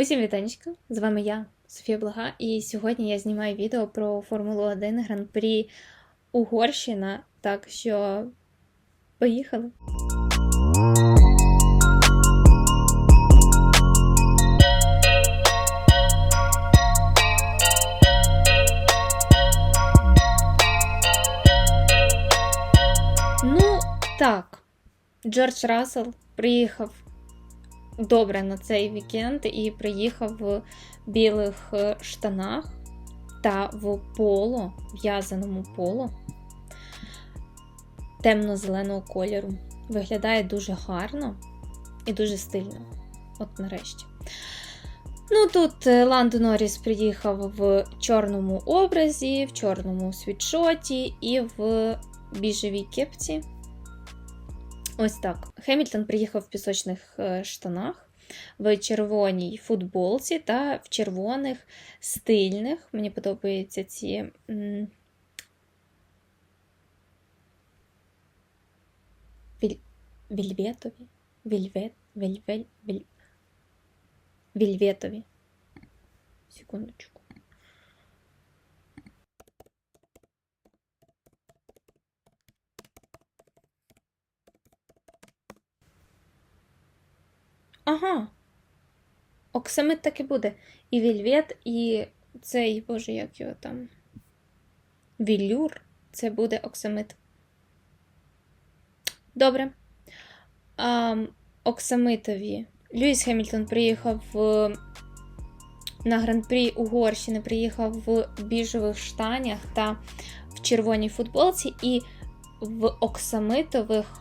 Усім вітанечка! З вами я, Софія Блага, і сьогодні я знімаю відео про Формулу 1 Гран-прі Угорщина. Так що поїхали! Ну, так, Джордж Рассел приїхав добре на цей вікенд і приїхав в білих е, штанах та в поло, в'язаному поло темно-зеленого кольору. Виглядає дуже гарно і дуже стильно. От нарешті. Ну, тут е, Ландо Норріс приїхав в чорному образі, в чорному світшоті і в біжевій кепці. Ось так. Хемільтон приїхав в пісочних е, штанах, в червоній футболці та в червоних стильних. Мені подобаються ці. Віль... Вільветові. Вільвет. Вільвель... Віль... Вільветові. Секундочку. Ага. Оксамит так і буде. І вільвет, і цей, боже, як його там. Вілюр. Це буде оксамит. Добре. А, оксамитові. Льюіс Хемільтон приїхав в... на гран-прі Угорщини, приїхав в біжевих штанях та в червоній футболці, і в оксамитових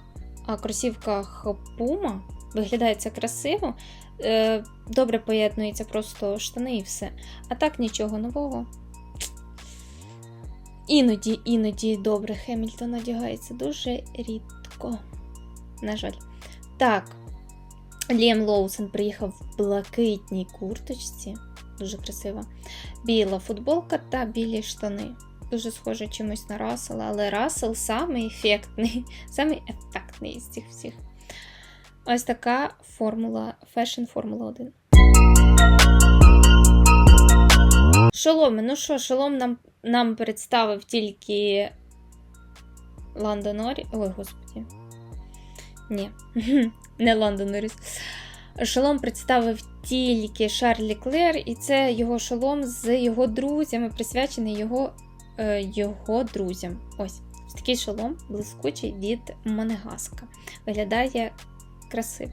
кросівках Puma. Виглядає це красиво. Е, Добре поєднується просто штани і все. А так нічого нового. Іноді, іноді добре Хемільтон одягається дуже рідко. На жаль. Так. Ліам Лоусон приїхав в блакитній курточці. Дуже красива. Біла футболка та білі штани. Дуже схоже чимось на Рассела, але Рассел самий ефектний, самий ефектний з цих всіх. Ось така формула, фешн Формула 1. Шоломи. Ну що, шолом нам нам представив тільки Ландо Норрі. Ой, господі. Ні, не Ландо Норріс. Шолом представив тільки Шарлі Клер, і це його шолом з його друзями, присвячений його е, його друзям. Ось такий шолом блискучий від Монегаска. Виглядає красиво.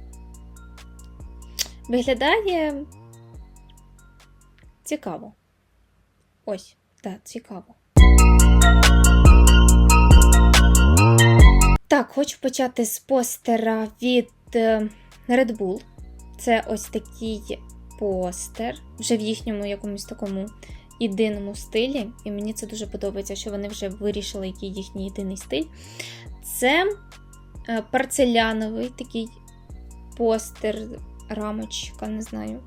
Виглядає цікаво. Ось, так, цікаво. Так, хочу почати з постера від е, Red Bull. Це ось такий постер, вже в їхньому якомусь такому єдиному стилі. І мені це дуже подобається, що вони вже вирішили, який їхній єдиний стиль. Це е, порцеляновий такий постер, рамочка, не знаю.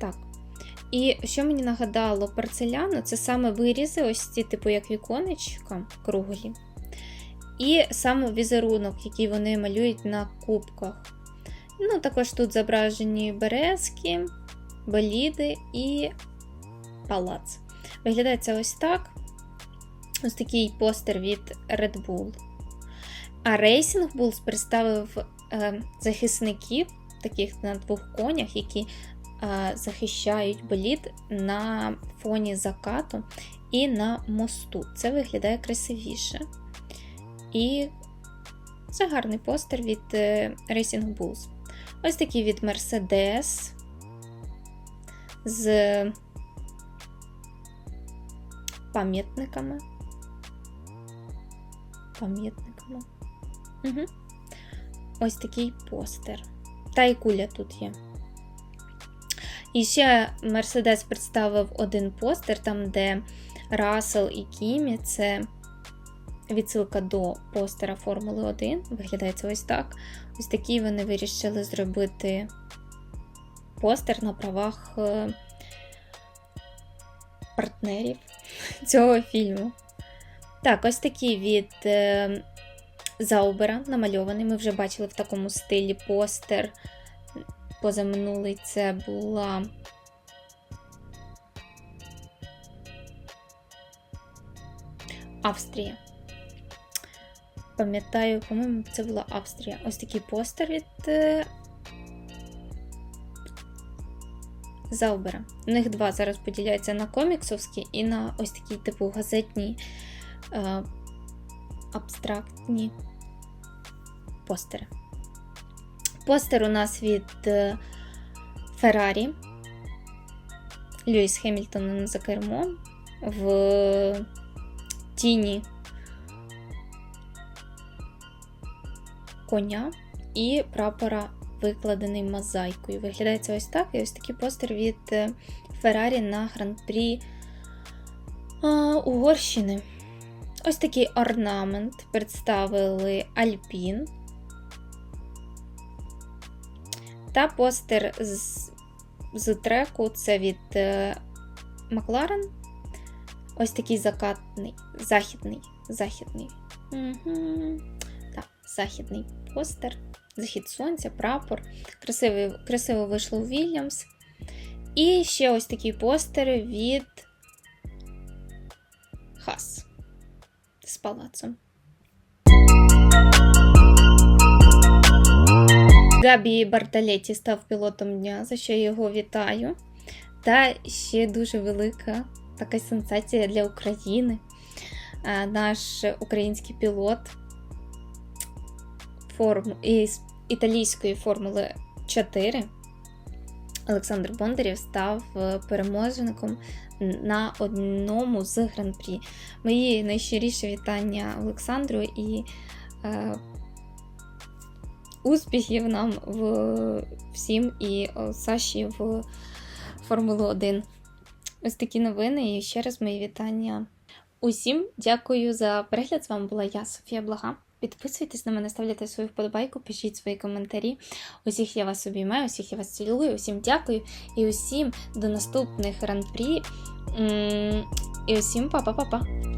Так. І що мені нагадало порцеляну, це саме вирізи, ось ці, типу, як віконечка круглі. І саме візерунок, який вони малюють на кубках. Ну, також тут зображені березки, боліди і палац. Виглядає це ось так. Ось такий постер від Red Bull. А Racing Bulls представив е, захисників, таких на двох конях, які е, захищають болід на фоні закату і на мосту. Це виглядає красивіше. І це гарний постер від е, Racing Bulls. Ось такий від Mercedes з пам'ятниками. Пам'ятниками. Угу. Ось такий постер. Та і куля тут є. І ще Mercedes представив один постер, там, де Рассел і Кімі це відсилка до постера Формули 1. Виглядає це ось так. Ось такий вони вирішили зробити постер на правах е, партнерів цього фільму. Так, ось такий від е, Заубера намальований. Ми вже бачили в такому стилі постер. Позаминулий це була. Австрія. Пам'ятаю, по-моєму, це була Австрія. Ось такий постер від е, Заубера. У них два зараз поділяються на коміксовські і на ось такі, типу, газетні е, абстрактні постери. Постер у нас від е, Феррарі. Льюіс Хемільтон за кермом в тіні коня і прапора викладений мозаїкою. Виглядає це ось так. І ось такий постер від е, Феррарі на гран-прі Угорщини. Ось такий орнамент представили Альпін. Та постер з, з треку це від е, Макларен. Ось такий закатний, західний, західний. Угу. Так, західний постер. Захід сонця, прапор. Красивий, красиво вийшло у Вільямс. І ще ось такі постери від Хас з палацом. Габі Барталеті став пілотом дня, за що я його вітаю. Та ще дуже велика така сенсація для України. Наш український пілот форм... із італійської Формули 4 Олександр Бондарєв став е, переможником на одному з гран-прі. Мої найщиріші вітання Олександру і е, успіхів нам в всім і Саші в Формулу 1. Ось такі новини. І ще раз мої вітання усім. Дякую за перегляд. З вами була я, Софія Блага. Підписуйтесь на мене, ставляйте свою вподобайку, пишіть свої коментарі. Усіх я вас обіймаю, усіх я вас цілую, усім дякую і усім до наступних гран-прі. І усім па-па-па-па.